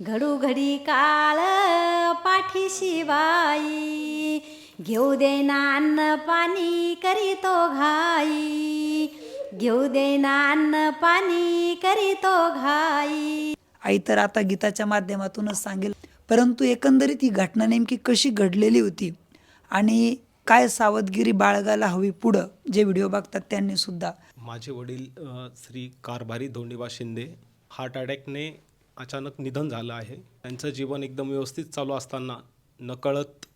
घडू घडी काळ पाठीशी बाई घेऊ दे ना अन्न पाणी करीतो घाई. घेऊ दे ना अन्न पाणी करीतो घाई. आई तर आता गीताच्या माध्यमातूनच सांगेल परंतु एकंदरीत ही घटना नेमकी कशी घडलेली होती आणि काय सावधगिरी बाळगायला हवी पुढं जे व्हिडिओ बघतात त्यांनी सुद्धा. माझे वडील श्री कारभारी धोंडीबा शिंदे हार्ट अटॅकने अचानक निधन झालं आहे. त्यांचं जीवन एकदम व्यवस्थित चालू असताना नकळत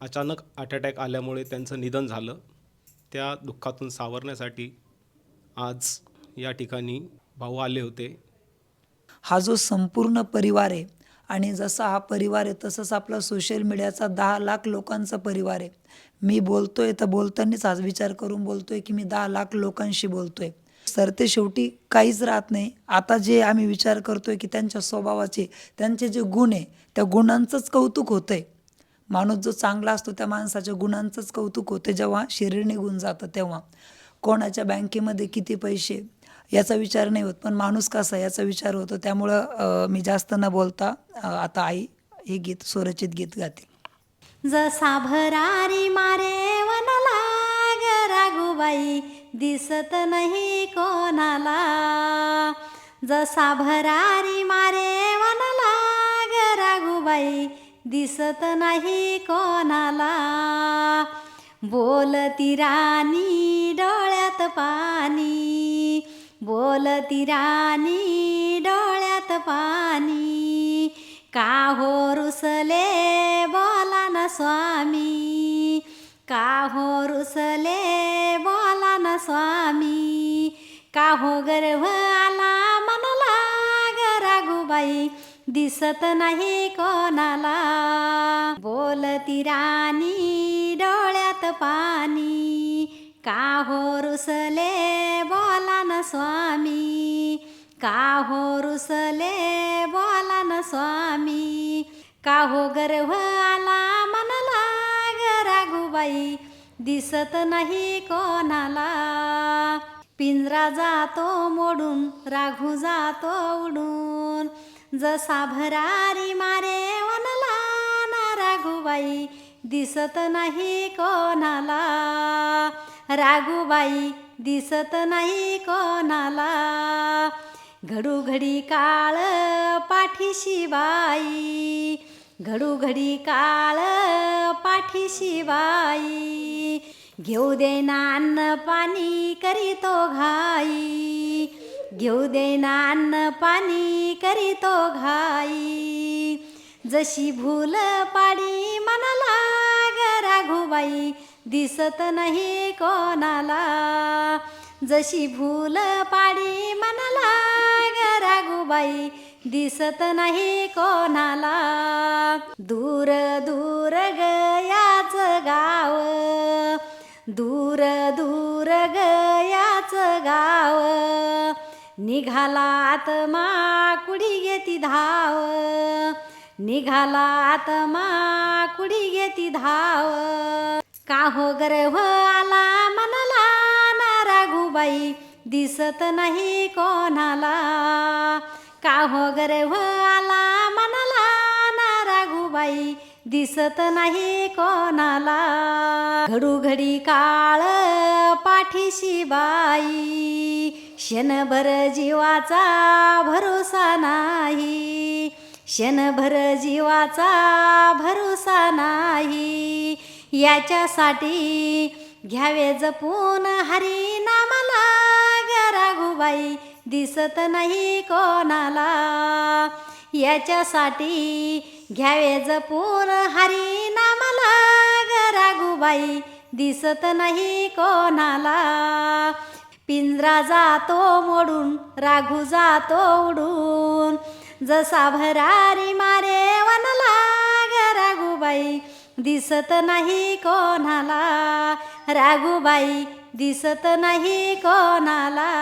अचानक हार्ट अटॅक आल्यामुळे त्यांचं निधन झालं. त्या दुःखातून सावरण्यासाठी आज या ठिकाणी भाऊ आले होते. हा जो संपूर्ण परिवार आहे आणि जसा हा परिवार आहे तसंच आपला सोशल मीडियाचा दहा लाख लोकांचा परिवार आहे. मी बोलतोय तर बोलतानाच आज विचार करून बोलतोय की मी दहा लाख लोकांशी बोलतोय. तर ते शेवटी काहीच राहत नाही. आता जे आम्ही विचार करतोय की त्यांच्या स्वभावाचे त्यांचे जे गुण आहे त्या गुणांचंच कौतुक होतंय. माणूस जो चांगला असतो त्या माणसाच्या गुणांचंच कौतुक होते जेव्हा शरीर निघून जातं तेव्हा. कोणाच्या बँकेमध्ये किती पैसे याचा विचार नाही होत. पण माणूस कसा याचा विचार होतो. त्यामुळं मी जास्त न बोलता आता आई हे गीत स्वरचित गीत गातील जसा भरारी मारे वनला ग रागुबाई दिसत नाही कोणाला. जसा भरारी मारे वनला ग दिसत नाही कोणाला. बोलती राणी डोळ्यात पाणी बोलती राणी डोळ्यात पाणी. का हो रुसले? बोला ना स्वामी. का हो रुसले? स्वामी. का हो गर्व आला मनाला ग दिसत नाही कोणाला. बोलती राणी डोळ्यात पाणी. का हो रुसले? बोला ना स्वामी. का हो रुसले? बोला ना स्वामी. का हो गर्व आला? मनाला ग दिसत नाही कोणाला. पिंजरा जातो मोडून राघू जातो उडून. जसा भरारी मारे वनला ना राघूबाई दिसत नाही कोणाला. राघूबाई दिसत नाही कोणाला. घडूघडी काळ पाठीशी बाई. घडूघडी काळ पाठीशी बाई घेऊ दे अन्न पाणी करीतो घाई. घेऊ दे अन्न पाणी करीतो घाई. जशी भूल पाडी मनाला ग दिसत नाही कोणाला. जशी भूल पाडी मनाला ग दिसत नाही कोणाला. दूर दूर गयाच गाव. दूर दूर गयाच गाव. निघाला आत्मा कुडी घेती धाव. निघाला आत्मा कुडी घेती धाव. का हो गर्भ आला मनला ना राघूबाई दिसत नाही कोणाला. का हो गर्भ हो आला मनाला ना राघूबाई दिसत नाही कोणाला. घडूघडी काळ पाठीशी बाई क्षणभर जीवाचा भरोसा नाही. क्षणभर जीवाचा भरोसा नाही. याच्यासाठी घ्यावे जपून हरी नामाला गरागुबाई राघूबाई दिसत नाही कोणाला. याच्यासाठी घ्यावे जपून हरी नामाला ग राघूबाई दिसत नाही कोणाला. पिंजरा जातो मोडून राघू जातो उडून. जसा भरारी मारे वनला ग राघूबाई दिसत नाही कोणाला. राघूबाई दिसत नाही कोणाला.